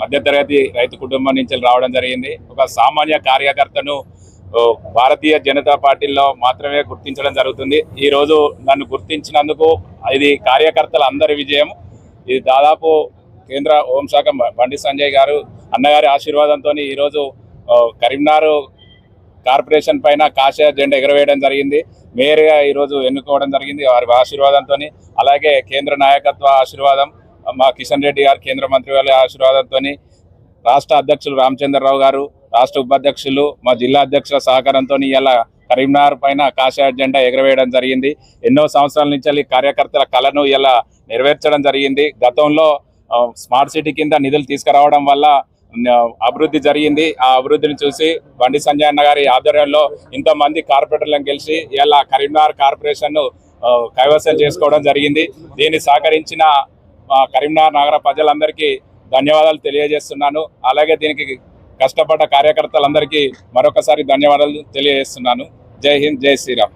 మధ్యతరగతి రైతు కుటుంబం నుంచి రావడం జరిగింది. ఒక సామాన్య కార్యకర్తను భారతీయ జనతా పార్టీలో మాత్రమే గుర్తించడం జరుగుతుంది. ఈరోజు నన్ను గుర్తించినందుకు ఇది కార్యకర్తల అందరి విజయం. ఇది దాదాపు కేంద్ర హోంశాఖ బండి సంజయ్ గారు అన్నగారి ఆశీర్వాదంతో ఈరోజు కరీంనగర్ కార్పొరేషన్ పైన కాషాయ జెండా ఎగరవేయడం జరిగింది. మేయర్గా ఈరోజు ఎన్నుకోవడం జరిగింది. వారి ఆశీర్వాదంతో అలాగే కేంద్ర నాయకత్వ ఆశీర్వాదం మా కిషన్ రెడ్డి గారు కేంద్ర మంత్రి వారి ఆశీర్వాదంతో రాష్ట్ర అధ్యక్షులు రామచంద్రరావు గారు రాష్ట్ర ఉపాధ్యక్షులు మా జిల్లా అధ్యక్షుల సహకారంతో ఇలా కరీంనగర్ పైన కాషాయ జెండా ఎగరవేయడం జరిగింది. ఎన్నో సంవత్సరాల నుంచి కార్యకర్తల కళను ఇలా నెరవేర్చడం జరిగింది. గతంలో స్మార్ట్ సిటీ కింద నిధులు తీసుకురావడం వల్ల అభివృద్ధి జరిగింది. ఆ అభివృద్ధిని చూసి బండి సంజయ్ అన్న గారి ఆధ్వర్యంలో ఇంతమంది కార్పొరేటర్లను గెలిచి ఇలా కరీంనగర్ కార్పొరేషన్ కైవసం చేసుకోవడం జరిగింది. దీన్ని సహకరించిన కరీంనగర్ నగర ప్రజలందరికీ ధన్యవాదాలు తెలియజేస్తున్నాను. అలాగే దీనికి కష్టపడ్డ కార్యకర్తలందరికీ మరొకసారి ధన్యవాదాలు తెలియజేస్తున్నాను. జై హింద్ జై శ్రీరామ్.